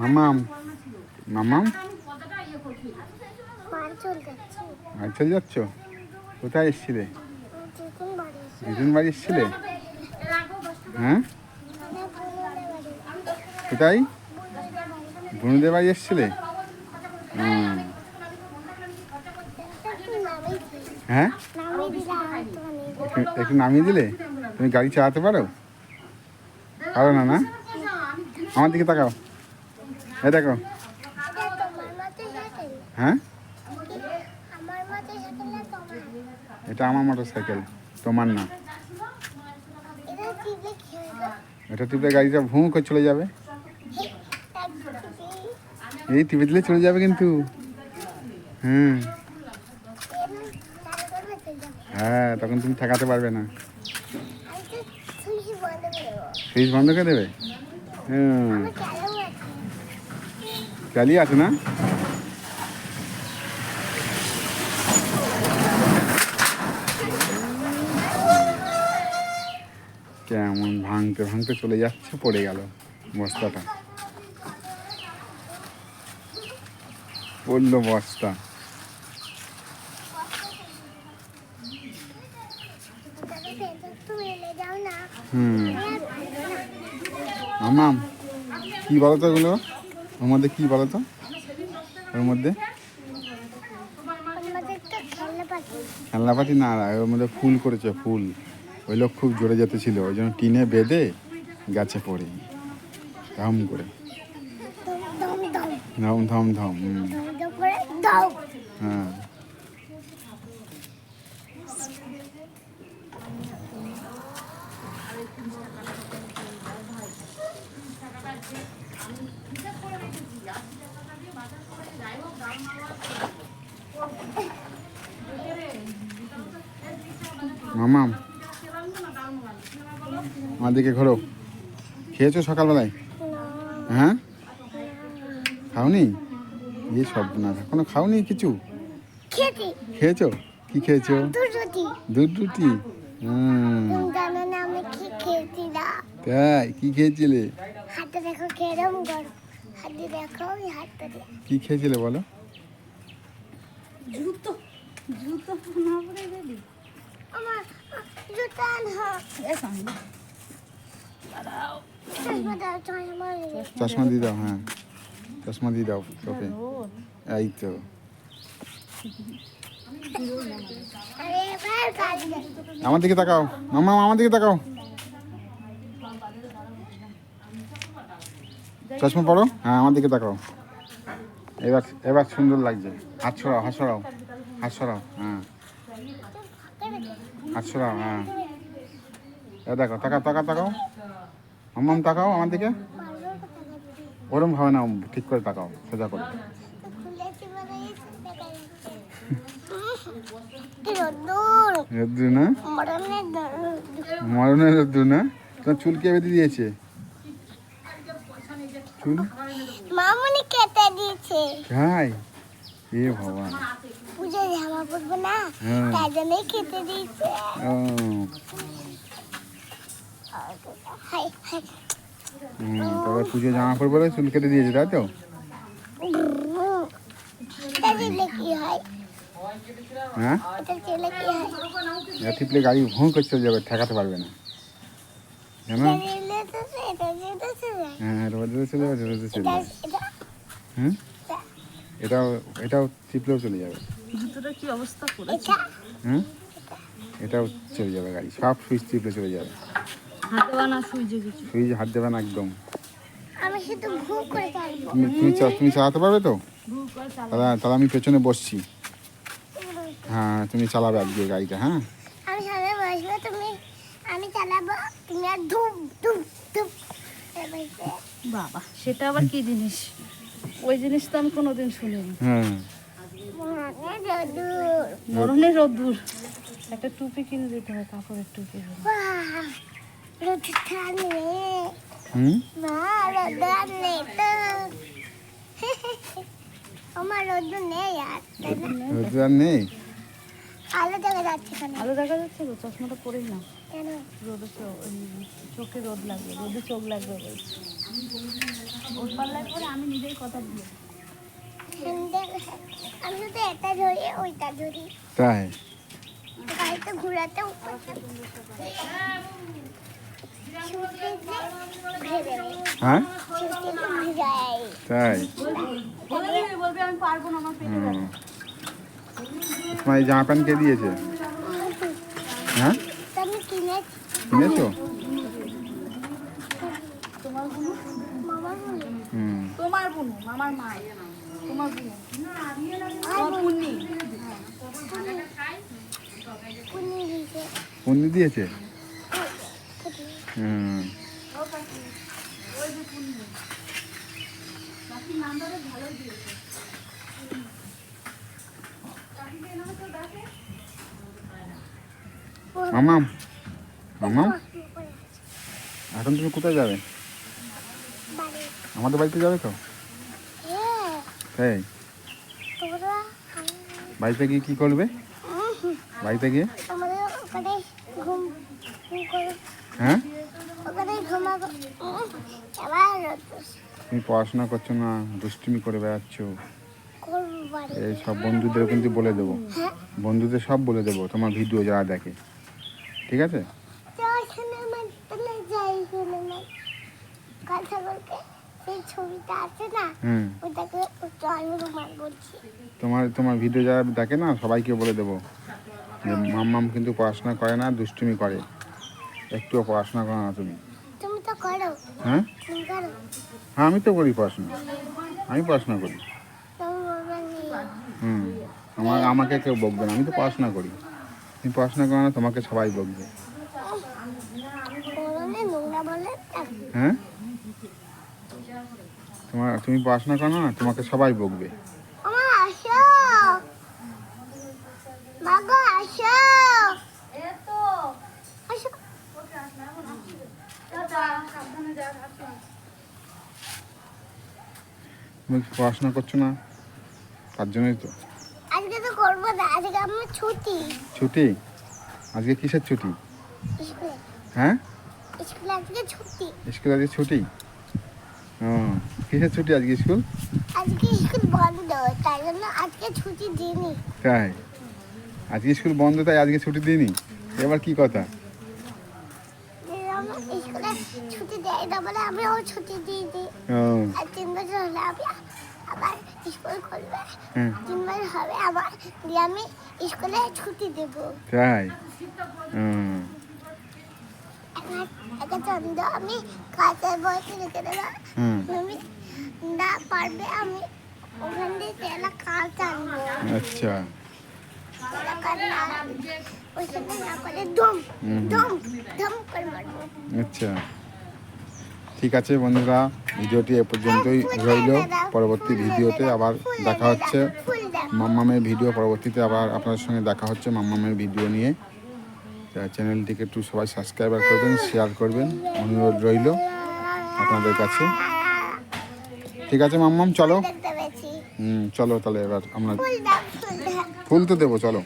মামাম। মামাম? বাড়ি চলে যাচ্ছি? কোথায় এসছিলে? চিকেন বাড়ি দিদিন এসছিলে? হ্যাঁ? কোথায়? বনুদের বাড়ি এসছিলে? হ্যাঁ? একটু নামিয়ে দিলে? তুমি গাড়ি চালাতে পারো? পারো না না? আমার দিকে তাকাও। এই দেখো। হ্যাঁ? এটা আমার মোটর সাইকেল তোমার না। এটা টিপে গাড়িটা ভুঁ করে চলে যাবে। এই টিপে দিলে চলে যাবে কিন্তু। হুম। হ্যাঁ তখন তুমি ঠেকাতে পারবে না। সুইচ বন্ধ করে দেবে? হুম। চালিয়ে আছে কেমন ভাঙতে ভাঙতে চলে যাচ্ছে, পড়ে গেল বস্তাটা। পড়ল বস্তা। হুম। মামাম কি বলো তো এগুলো? ওর মধ্যে কি বলো তো? ওর মধ্যে? খেলনা পাতি না, ওর মধ্যে ফুল করেছে, ফুল। ওই লোক খুব জোরে যেতে ছিল ওই জন্য টিনে বেঁধে গাছে পড়ে। ধম করে। ধম ধম ধম হ্যাঁ। মামাম। আমার দিকে ঘোরো। খেয়েছো সকালবেলায়? হ্যাঁ? খাওনি? এই সব না এখনও খাওনি কিছু? খেয়েছো। কি খেয়েছো? দুটি দুধ রুটি? তাই কি খেয়েছিলে? কি খেয়েছিলে বলো? জুতো জুতো না পরে আমার চশমা দিয়ে দাও হ্যাঁ। চশমা দিয়ে দাও তোকে এই তো। আমার দিকে তাকাও। মামা, আমার দিকে তাকাও। চশমা পড়ো? হ্যাঁ আমার দিকে তাকাও। এবার এবার সুন্দর লাগছে। হাত ছড়াও হাত ছড়াও হাত ছড়াও হ্যাঁ। হাত ছড়াও হ্যাঁ। এ দেখো তাকাও তাকাও তাকাও। মামাম তাকাও আমার দিকে। ওরম ভাবে না ঠিক করে তাকাও সোজা করে। রোদ্দুর। না মরণের দর- রোদ্দুর না তোমার চুল কে বেঁধে দিয়েছে? চুল? মামুনি কেটে দিয়েছে? তাই এ ভগবান। পুজো জামা পরবো না হ্যাঁ। জন্যই কেটে দিয়েছে। ও। High high. হুম, তবে পুজো জামা পড়ব বলে চুল কেটে দিয়েছে তাই তো? হয়? টিপলে গাড়ি ভুঁ করে চলে যাবে ঠেকাতে পারবে না। হ্যাঁ রোদে চলে যাবে রোদে চলে যাবে হুম? এটাও এটাও টিপলেও চলে যাবে। জুতোটা কি অবস্থা করেছে? হুম? এটাও চলে যাবে গাড়ি। সব সুইচ টিপলে চলে যাবে। হাতে বানা সুইজে কিছু? সুইচ হাত দেবে না একদম। আমি শুধু ঘু করে চালবো। তুমি তুমি চা- তুমি চালাতে পারবে তো? করে তাহলে তাহলে আমি পেছনে বসছি। হ্যাঁ তুমি চালাবে আজকে গাড়িটা হ্যাঁ? আমি সামনে বসবো তুমি আমি চালাবো। তুমি আর ধুপ ধুপ ধুপ। বাবা সেটা আবার কি জিনিস? ওই জিনিস তো আমি কোনোদিন শুনিনি। রোদ্দুর মরণের রোদ্দুর। একটা টুপি কিনে দিতে হয় কাপড়ের টুপি রোদ্দুর রোদ্দুর আমার রোদ্দুর নেই আর। তাই না? রোদ আর নেই? আলো দেখা যাচ্ছে কেন আলো দেখা যাচ্ছে তো চশমাটা পরেই না কেন? রোদে চোখে রোদ লাগবে রোদে চোখ লাগবে ওর পাল্লার পরে আমি নিজেই কথা বলি। আমি শুধু এটা ধরি ওইটা ধরি। তাই? গাড়িতে ঘোরাতে উপর ঘুরে হ্যাঁ? তাই? বলবি বলবি আমি পারব না আমার পেটে হুম। তোমার এই জামা প্যান্ট কে দিয়েছে? হ্যাঁ? আমি কিনে কিনেছো? তোমার বুনু? মামার বলি হুম। তোমার বুনু মামার মা তোমার বুনু। আমার পুন্নি। কুনি দিছে পন্নি দিয়েছে? হুম। ওই যে পুন্নি বাকি নাম ধরে ভালোই দিয়েছে মামাম মামাম এখন তুমি কোথায় যাবে? আমাদের বাড়িতে যাবে তো? হ্যাঁ তাই? বাড়িতে গিয়ে কী করবে? বাড়িতে গিয়ে? হ্যাঁ। তুমি পড়াশোনা করছ না দুষ্টুমি করে বেড়াচ্ছ? এই সব বন্ধুদের কিন্তু বলে দেবো। হ্যাঁ? বন্ধুদের সব বলে দেবো তোমার ভিডিও যারা দেখে। ঠিক আছে? তোমার তোমার ভিডিও যারা দেখে না সবাইকে বলে দেবো যে মাম্মাম কিন্তু পড়াশোনা করে না দুষ্টুমি করে। একটুও পড়াশোনা করো না তুমি। তুমি তো করো। হ্যাঁ? হ্যাঁ আমি তো করি পড়াশোনা। আমি পড়াশোনা করি। হুম। আমার আমাকে কেউ বকবে না আমি তো পড়াশোনা করি। তুমি পড়াশোনা করো না, তোমাকে সবাই বকবে। হ্যাঁ? তোমার, তুমি পড়াশোনা করো না, তোমাকে সবাই বকবে। তুমি পড়াশোনা করছ না? তার জন্যই তো। করব না আজকে আমার ছুটি। ছুটি? আজকে কিসের ছুটি? স্কুলে। হ্যাঁ? স্কুলে আজকে ছুটি। স্কুল আজকে ছুটি? ও কিসের ছুটি আজকে স্কুল? আজকে স্কুল বন্ধ তাই জন্য আজকে ছুটি দিইনি। তাই? আজকে স্কুল বন্ধ তাই আজকে ছুটি দিইনি? এবার কি কথা? স্কুলে ছুটি দেয় না বলে আমিও ছুটি দিয়ে দিই আর তিন বছর হলে আমি আবার স্কুল তিন বছর হবে আবার দিয়ে আমি স্কুলে ছুটি দেবো। তাই? হুম। একটা আমি বয়সে রেখে দেবো। তুমি না পারবে আমি ওখান দিয়ে তেলা কাজ আনব। আচ্ছা। না করে ধুম করে মারবো। আচ্ছা। ঠিক আছে বন্ধুরা ভিডিওটি এ পর্যন্তই রইল। পরবর্তী ভিডিওতে আবার দেখা হচ্ছে। মাম্মামের ভিডিও পরবর্তীতে আবার আপনার সঙ্গে দেখা হচ্ছে মাম্মামের ভিডিও নিয়ে। চ্যানেলটিকে একটু সবাই সাবস্ক্রাইবার করবেন শেয়ার করবেন অনুরোধ রইল আপনাদের কাছে। ঠিক আছে মাম্মাম চলো। হুম চলো তাহলে এবার আমরা ফুল তো দেবো চলো।